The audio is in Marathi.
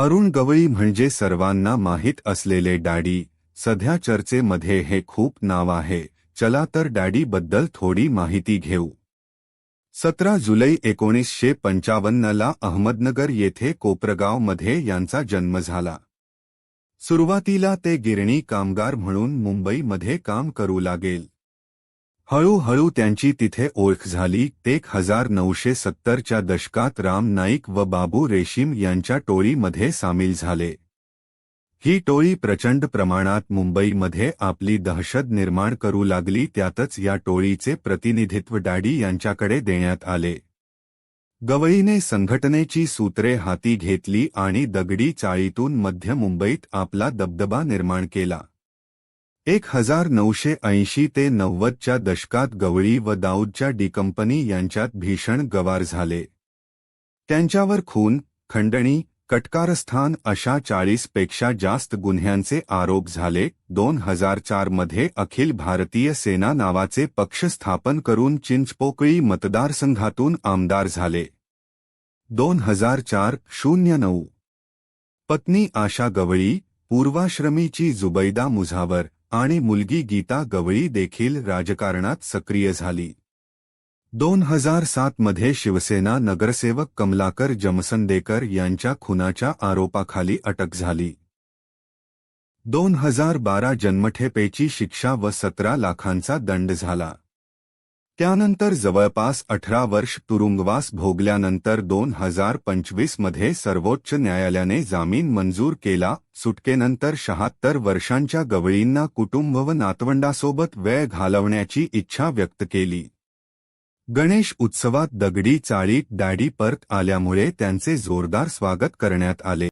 अरुण गवळी म्हणजे सर्वांना माहीत असलेले डॅडी. सध्या चर्चेमध्ये हे खूप नाव आहे. चला तर डॅडीबद्दल थोडी माहिती घेऊ. सतरा जुलै एकोणीसशे पंचावन्नला अहमदनगर येथे कोपरगावमध्ये यांचा जन्म झाला. सुरुवातीला ते गिरणी कामगार म्हणून मुंबईमध्ये काम करू लागेल. हळूहळू त्यांची तिथे ओळख झाली. एक हजार नऊशे सत्तरच्या दशकात राम नाईक व बाबू रेशीम यांच्या टोळीमध्ये सामील झाले. ही टोळी प्रचंड प्रमाणात मुंबईमध्ये आपली दहशत निर्माण करू लागली. त्यातच या टोळीचे प्रतिनिधित्व डॅडी यांच्याकडे देण्यात आले. गवळीने संघटनेची सूत्रे हाती घेतली आणि दगडी चाळीतून मध्य मुंबईत आपला दबदबा निर्माण केला. एक हजार नऊशे ऐंशी ते नव्वदच्या दशकात गवळी व दाऊदच्या डी कंपनी यांच्यात भीषण गवार झाले. त्यांच्यावर खून खंडणी कटकारस्थान अशा चाळीसपेक्षा जास्त गुन्ह्यांचे आरोप झाले. दोन हजार चारमध्ये अखिल भारतीय सेना नावाचे पक्ष स्थापन करून चिंचपोकळी मतदारसंघातून आमदार झाले. दोन हजार चार शून्य नऊ. पत्नी आशा गवळी पूर्वाश्रमीची जुबैदा मुझावर आणि मुलगी गीता गवळी देखील राजकारणात सक्रिय झाली. दोन हजार सातमध्ये शिवसेना नगरसेवक कमलाकर जमसंदेकर यांच्या खुनाच्या आरोपाखाली अटक झाली. दोन हजार बारा जन्मठेपेची शिक्षा व सतरा लाखांचा दंड झाला. त्यानंतर जवळपास अठरा वर्ष तुरुंगवास भोगल्यानंतर दोन हजार पंचवीसमध्ये सर्वोच्च न्यायालयाने जामीन मंजूर केला. सुटकेनंतर शहात्तर वर्षांच्या गवळींना कुटुंब व नातवंडासोबत वेळ घालवण्याची इच्छा व्यक्त केली. गणेश उत्सवात दगडी चाळीत डॅडी परत आल्यामुळे त्यांचे जोरदार स्वागत करण्यात आले.